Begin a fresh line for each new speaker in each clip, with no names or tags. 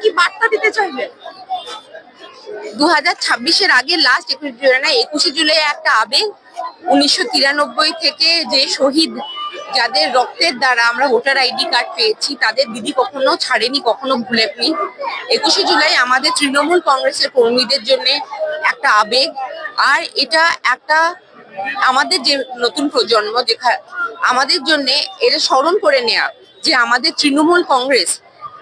কি বার্তা দিতে চাইবেন
দু হাজার ছাব্বিশের আগে লাস্ট একুশে জুলাই, না, একুশে জুলাই একটা আবেগ, উনিশশো তিরানব্বই থেকে যে শহীদ, যাদের রক্তের দ্বারা আমরা ভোটার আইডি কার্ড পেয়েছি, তাদের দিদি কখনো ছাড়েনি, কখনো ভুলেনি। একুশে জুলাই আমাদের তৃণমূল কংগ্রেসের কর্মীদের জন্য একটা আবেগ, আর এটা একটা আমাদের যে নতুন প্রজন্ম, যেখা আমাদের জন্য এটা স্মরণ করে নেওয়া যে আমাদের তৃণমূল কংগ্রেস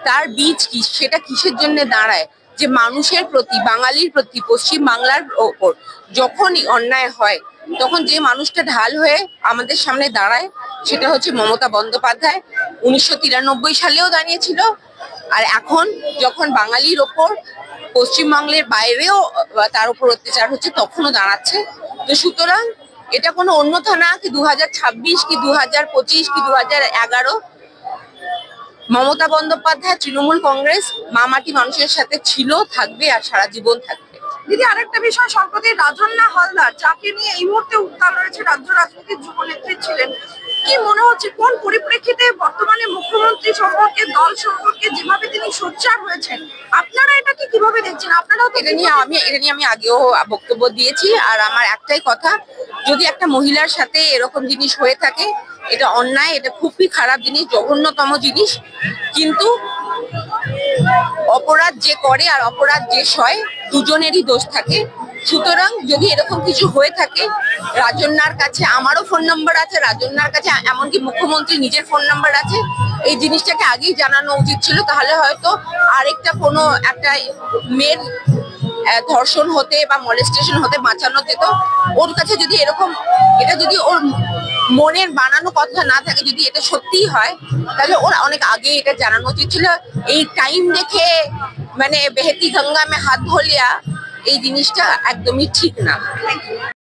তার বীজ কি, সেটা কিসের জন্য দাঁড়ায়? যে মানুষের প্রতি, বাঙালির প্রতি, পশ্চিম বাংলার ওপর যখনই অন্যায় হয়, তখন যে মানুষটা ঢাল হয়ে আমাদের সামনে দাঁড়ায়, সেটা হচ্ছে মমতা বন্দ্যোপাধ্যায়। উনিশশো তিরানব্বই সালেও দাঁড়িয়েছিল। আর এখন যখন বাঙালির ওপর, পশ্চিমবাংলের বাইরেও তার উপর অত্যাচার হচ্ছে, তখনও দাঁড়াচ্ছে। তো সুতরাং এটা কোনো অন্যথা না কি দু হাজার ছাব্বিশ কি দু পঁচিশ কি দু হাজার এগারো মমতা বন্দ্যোপাধ্যায়, তৃণমূল কংগ্রেস, মামাটি মানুষের সাথে ছিল, থাকবে আর সারা জীবন থাকবে।
দিদি, আরেকটা বিষয়, সম্প্রতি রাজন্না হালদার, যাকে নিয়ে এই মুহূর্তে উত্তাল রয়েছে রাজ্য রাজনীতির যুবনেত্রী ছিলেন, কি মনে হচ্ছে, কোন পরিপ্রেক্ষিতে বর্তমানে মুখ্যমন্ত্রী সম্পর্কে, দল সম্পর্কে যেভাবে তিনি সোচ্চার হয়েছেন, আপনারা এটাকে কীভাবে দেখছেন? আপনারাও
এটা নিয়ে আমি, এটা নিয়ে আমি আগেও বক্তব্য দিয়েছি। আর আমার একটাই কথা, যদি একটা মহিলার সাথে এরকম জিনিস হয়ে থাকে, এটা অন্যায়, এটা খুবই খারাপ জিনিস, জঘন্যতম জিনিস। কিন্তু অপরাধ যে করে আর অপরাধ যে সয়, দুজনেরই দোষ থাকে। সুতরাং যদি এরকম কিছু হয়ে থাকে, রাজন্যার কাছে আমারও ফোন নাম্বার আছে, রাজন্যার কাছে এমনকি মুখ্যমন্ত্রী নিজের ফোন নাম্বার আছে, এই জিনিসটাকে আগেই জানানো উচিত ছিল। তাহলে হয়তো আরেকটা কোনো একটা মেয়ের ধর্ষণ হতে বা মলেস্টেশন হতে বাঁচানো যেত। ওর কাছে যদি এরকম, এটা যদি ওর মনের বানানো কথা না থাকে, যদি এটা সত্যিই হয়, তাহলে ওর অনেক আগে এটা জানানো উচিত ছিল। এই টাইম দেখে মানে বেহেতি গঙ্গা মে হাত ধলিয়া এই জিনিসটা একদমই ঠিক না।